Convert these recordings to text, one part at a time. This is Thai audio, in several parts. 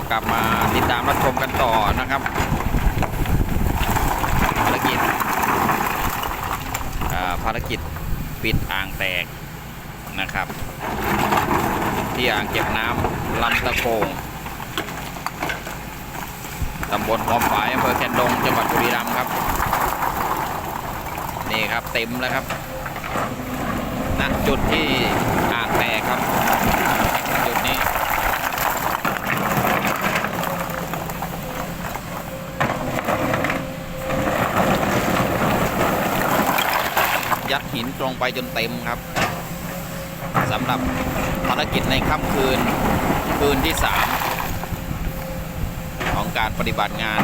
ก็กลับมาติดตามรับชมกันต่อนะครับภารกิจภารกิจปิดอ่างแตกนะครับ ที่อ่างเก็บน้ำลำตะโกงตำบลหอมฝายอำเภอแคนดงจังหวัดบุรีรัมย์ครับ นี่ครับเต็มแล้วครับณจุดที่อ่างแตกครับ จุดนี้ ยัดหินตรงไปจนเต็มครับสำหรับภารกิจในค่ำคืนคืนที่ 3 ของการปฏิบัติงาน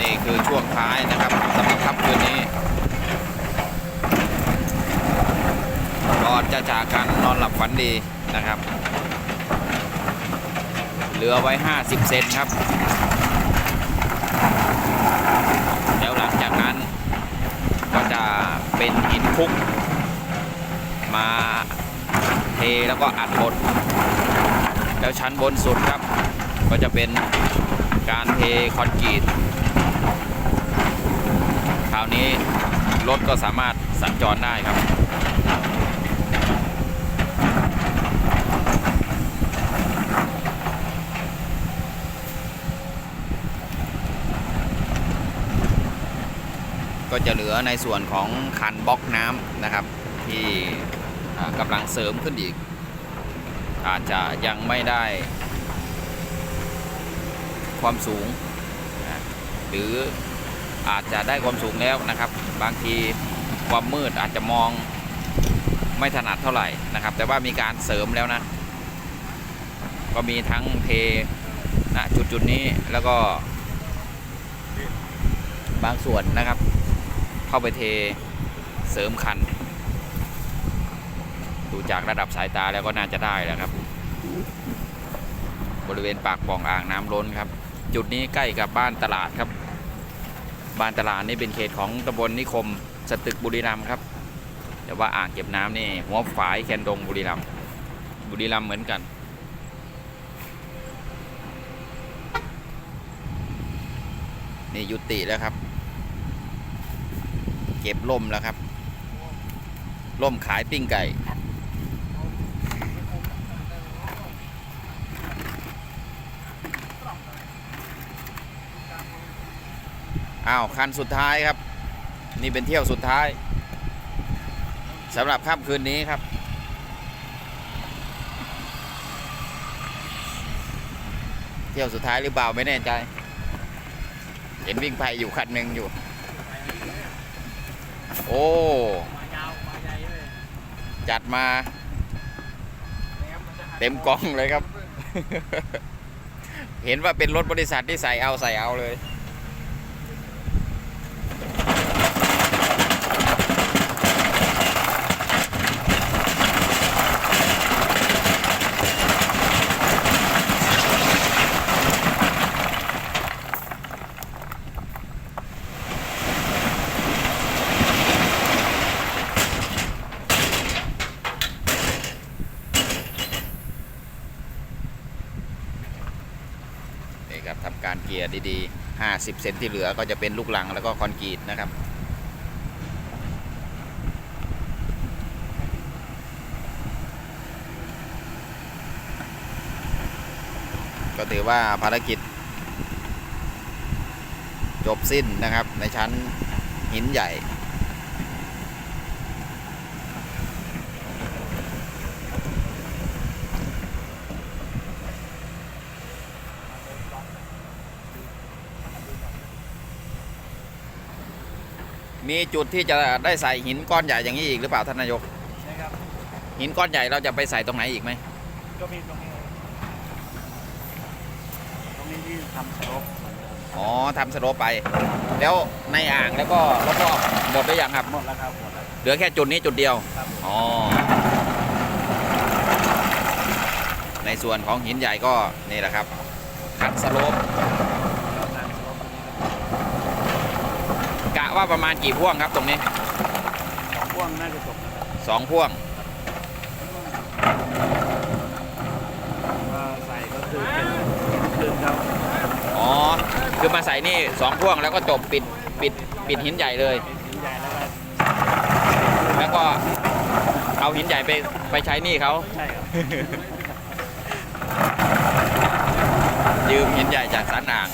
นี่คือช่วงท้ายนะครับสำหรับค่ำคืนนี้ก่อนจะจากกันนอนหลับฝันดีนะครับ เหลือไว้ 50 เซนครับ แล้วหลังจากนั้นก็จะเป็น หินคุก มาเทแล้วก็อัดบดแล้วชั้นบนสุดครับ ก็จะเป็นการเทคอนกรีตคราวนี้รถก็สามารถสัญจรได้ครับ ก็จะเหลือในส่วนของคันบล็อกน้ำนะครับ ที่กำลังเสริมขึ้นอีก อาจจะยังไม่ได้ ความสูง หรืออาจจะได้ความสูงแล้วนะครับ บางทีความมืดอาจจะมองไม่ถนัดเท่าไหร่นะครับ แต่ว่ามีการเสริมแล้วนะ ก็มีทั้งเทนะจุดจุดนี้แล้วก็บางส่วนนะครับ เข้าไปเทเสริมคัน ดูจากระดับสายตาแล้วก็น่าจะได้แล้วครับ บริเวณปากป่องอ่างน้ำล้นครับ จุดนี้ใกล้กับบ้านตลาดครับ บ้านตลาดนี่เป็นเขตของตำบลนิคมสตึกบุรีรัมย์ครับ แต่ว่าอ่างเก็บน้ำนี่หัวฝายแคนดงบุรีรัมย์บุรีรัมย์เหมือนกันนี่ยุติแล้วครับ ก็บล่มแล้วครับล่มขายปิ้งไก่ อ้าว คันสุดท้ายครับ นี่เป็นเที่ยวสุดท้ายสำหรับค่ำคืนนี้ครับ เที่ยวสุดท้ายหรือเปล่าไม่แน่ใจ เห็นวิ่งไปอยู่คันหนึ่งอยู่ โอ้ มายาวมาใหญ่เลยจัดมาเต็มกล่องเลยครับ เห็นว่าเป็นรถบริษัทที่ใส่เอาใส่เอาเลย 80 เซนที่เหลือก็จะเป็นลูกหลังแล้วก็คอนกรีตนะครับ ก็ถือว่าภารกิจ จบสิ้นนะครับในชั้นหินใหญ่ มีจุดที่จะได้ใส่หินก้อนใหญ่อย่างนี้อีกหรือเปล่าท่านนายกนะครับหินก้อนใหญ่เราจะไปใส่ตรงไหนอีกไหมก็มีตรงนี้ตรงนี้ที่ทำสโลปเหมือนเดิมอ๋อทำสโลปไป แล้วในอ่างแล้วก็รอบๆหมดหรือยังครับหมดแล้วครับหมดแล้วเหลือแค่จุดนี้จุดเดียวครับอ๋อในส่วนของหินใหญ่ก็นี่แหละครับคัดสโลป ว่าประมาณกี่พ่วงครับตรงนี้สองพ่วงน่าจะจบสองพ่วงใส่ก็คือเป็นครับอ๋อคือมาใส่นี่สองพ่วงแล้วก็จบปิดปิดปิดหินใหญ่เลยแล้วก็เอาหินใหญ่ไปไปใช้นี่เขา ใช่ครับยืมหินใหญ่จากสันอ่าง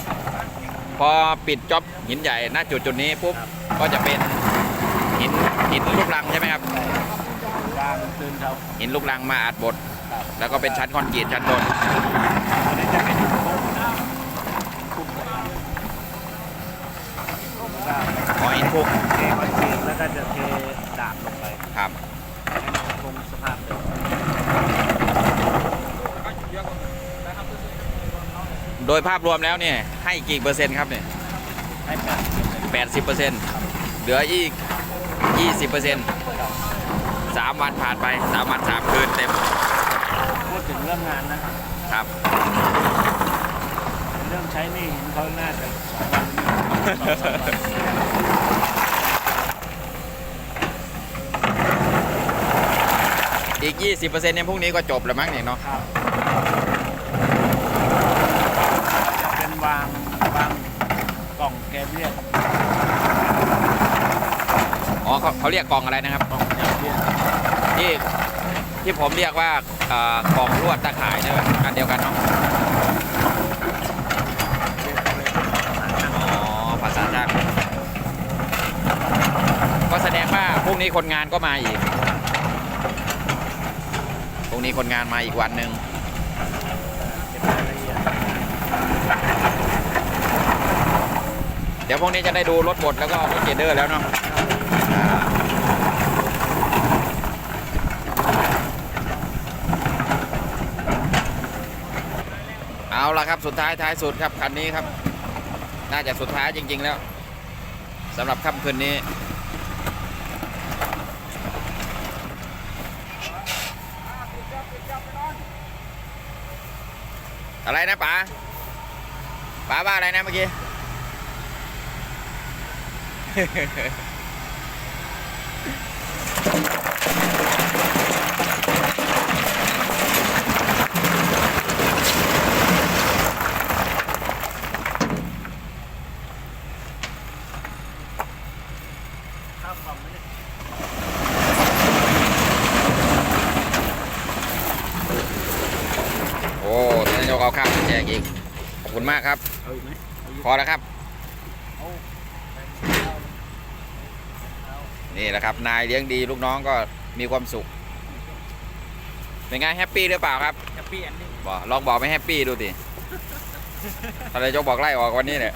พอปิดจ็อบหินใหญ่ณจุดจุดนี้ปุ๊บก็จะเป็นหินหินลูกรังใช่ไหมครับกลางคืนเขาหินลูกรังมาอัดบดครับแล้วก็เป็นชั้นคอนกรีตชั้นบนอันนี้จะเป็นหินคุกคุกเลยครับแล้วก็ขอหินคุกเทคอนกรีตแล้วก็จะเทดาบลงไปครับให้มันคงสภาพเดิม โดยภาพรวมแล้วเนี่ยให้กี่เปอร์เซ็นต์ครับเนี่ยให้แบบแปดสิบเปอร์เซ็นต์เหลืออีกยี่สิบเปอร์เซ็นต์สามวันผ่านไปสามวันสามคืนเต็มพูดถึงเรื่องงานนะครับครับ เรื่องใช้หนี่หินเขาน่าจะสองวันสองสามวันอีกยี่สิบเปอร์เซ็นต์เนี่ยพรุ่งนี้ก็จบแล้วมั้งเนี่ยเนาะครับจะเป็นวางวางกล่อง แกเรียกอ๋อเขาเขาเรียกกล่องอะไรนะครับกล่องแกเรียกที่ที่ผมเรียกว่าเอ่อกล่องลวดตะข่ายใช่ไหมอันเดียวกันเนาะเรียกเลยเป็นภาษาช่างอ๋อภาษาช่างก็แสดงว่าพรุ่งนี้คนงานก็มาอีกพรุ่งนี้คนงานมาอีกวันหนึ่ง เก็บรายละเอียด เดี๋ยวพรุ่งนี้จะได้ดูรถบดแล้วก็รถเกรดเดอร์แล้วเนาะเอาละครับสุดท้ายท้ายสุดครับคันนี้ครับ น่าจะสุดท้ายจริง ๆ แล้วสำหรับค่ำคืนนี้อะไรนะป๋าป๋าว่าอะไรนะเมื่อกี้ ข้าวกล่องไม่ได้ โอ้ท่านนายกเอาข้าวมาแจกอีก ขอบคุณมากครับเอาอีกไหมเอาอีกพอแล้วครับ เอา นี่แห ละครับ นายเลี้ยงดีลูกน้องก็มีความสุข เป็นไงแฮปปี้หรือเปล่าครับแฮปปี้เอนดิ้งบอกลองบอกไม่แฮปปี้ดูสิท่านนายกบอกไล่ออกวันนี้เนี่ย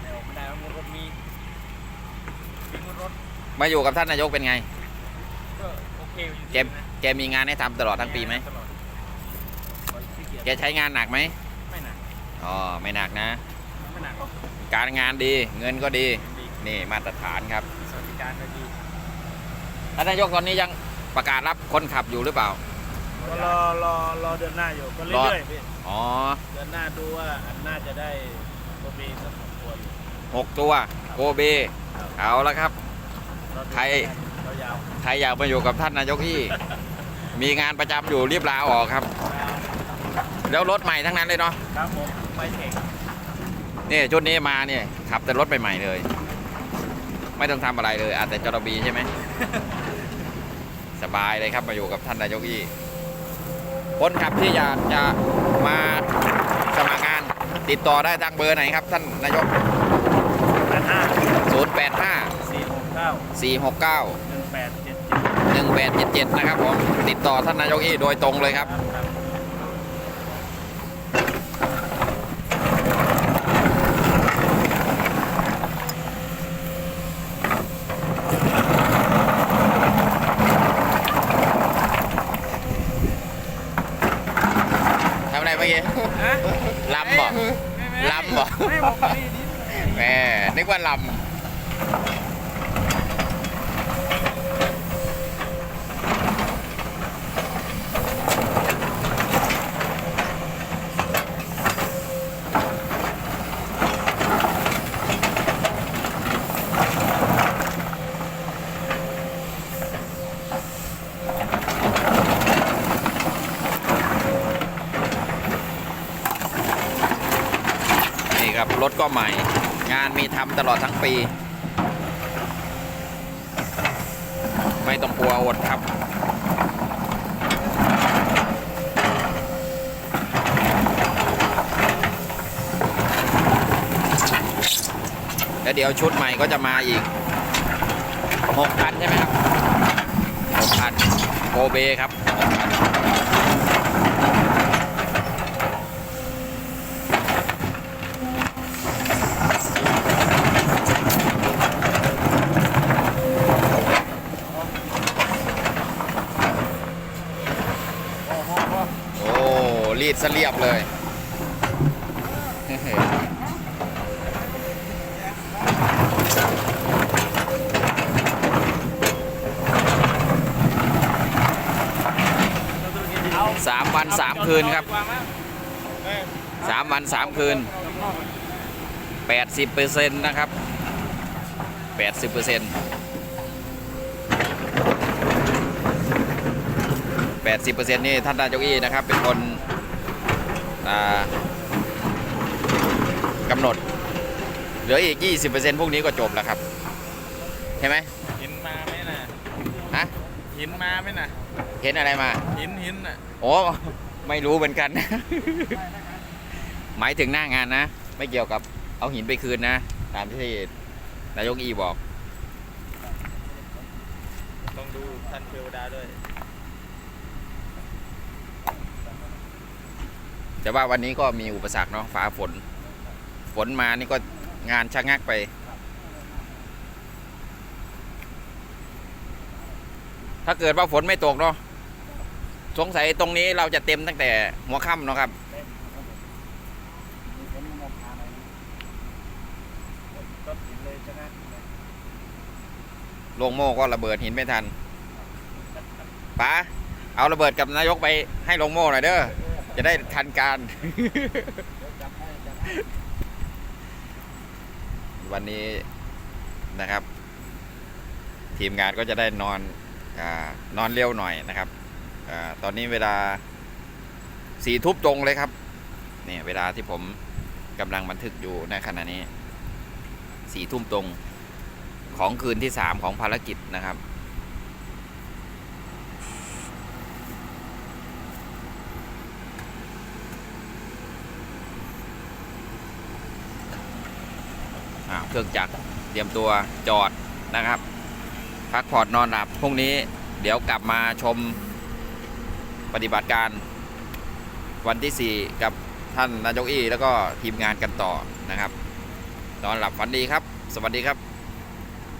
ไม่ออกไม่ได้แล้วรถมีมีรถมาอยู่กับท่านนายกเป็นไง ก็โอเคอยู่แกแกมีงานให้ทำตลอดทั้งปีไหมตลอดขี้เกียจแกใช้งานหนักไหมไม่หนักอ๋อไม่หนักนะไม่หนัก การงานดี เงินก็ดีดี นี่มาตรฐานครับสวัสดิการก็ดีท่านนายกตอนนี้ยังประกาศรับคนขับอยู่หรือเปล่า ก็รอรอรอเดือนหน้าอยู่ก็รอเรื่อยๆพี่อ๋อเดือนหน้าดูว่าอันน่าจะได้ตัวมีสักสองตัวอยู่หกตัวโกเบเอาละครับรอดูใครยาวใครอยากมาอยู่กับท่านนายกที่ มีงานประจำอยู่รีบลาออกครับๆแล้วรถใหม่ทั้งนั้นเลยเนาะครับผมไปเอ นี่ชุดนี้มาเนี่ยขับแต่รถใหม่ๆเลย ไม่ต้องทำอะไรเลยอาจแต่จรบีใช่ไหมสบายเลยครับมาอยู่กับท่านนายกอี้คนขับที่อยากจะมาสมัครงานติดต่อได้ทางเบอร์ไหนครับท่านนายกแปดห้า085สี่หกเก้า469หนึ่งแปดเจ็ดเจ็ด1877 นะครับผมติดต่อท่านนายกอี้โดยตรงเลยครับ ครับ ทำอะไรเมื่อกี้ ฮะ ลำบ่ลำบ่ ไม่บอกไม่ดี แม่นึกว่าลำ ก็ใหม่ งานมีทำตลอดทั้งปี ไม่ต้องกลัวอดครับแล้วเดี๋ยวชุดใหม่ก็จะมาอีกหกพันใช่ไหมครับหกพันโกเบครับ6,000 โอ้โห โอ้รีดเสเรียบเลย สามวันสามคืนครับสามวันสาม คืนแปดสิบเปอร์เซ็นต์นะครับแปดสิบเปอร์เซ็นต์แปดสิบเปอร์เซ็นต์นี่ท่านนายกอีนะครับ เป็นคนอ่ากำหนด เหลืออีก 20%พวกนี้ก็จบแล้วครับใช่ไหมหินมาไหมน่ะฮะหินมาไหมน่ะเห็นอะไรมาหินหินน่ะโอ้ไม่รู้เหมือนกัน หมายถึงหน้างานนะ ไม่เกี่ยวกับเอาหินไปคืนนะ ตามที่นายกอีบอก ต้องดูท่านเทวดาด้วย แต่ว่าวันนี้ก็มีอุปสรรคเนาะฟ้าฝน ฝนมานี่ก็งานชะงักไปถ้าเกิดว่าฝนไม่ตกเนาะสงสัยตรงนี้เราจะเต็มตั้งแต่หัวค่ำเนาะครับ ต้นหินเลยชนะ ลงโม่ก็ระเบิดหินไม่ทันป๋าเอาระเบิดกับนายกไปให้ลงโม่หน่อยเด้อจะได้ทันการ วันนี้นะครับ ทีมงานก็จะได้นอนอานอนเร็วหน่อยนะครับอาตอนนี้เวลาสี่ทุบตรงเลยครับเนี่ยเวลาที่ผมกำลังบันทึกอยู่ในขณะนี้สี่ทุ่มตรง ของคืนที่สามของภารกิจนะครับ เครื่องจักรเตรียมตัวจอดนะครับ พักผ่อนนอนหลับพรุ่งนี้เดี๋ยวกลับมาชมปฏิบัติการวันที่ 4 กับท่านนายกอี้แล้วก็ทีมงานกันต่อนะครับ นอนหลับฝันดีครับ สวัสดีครับ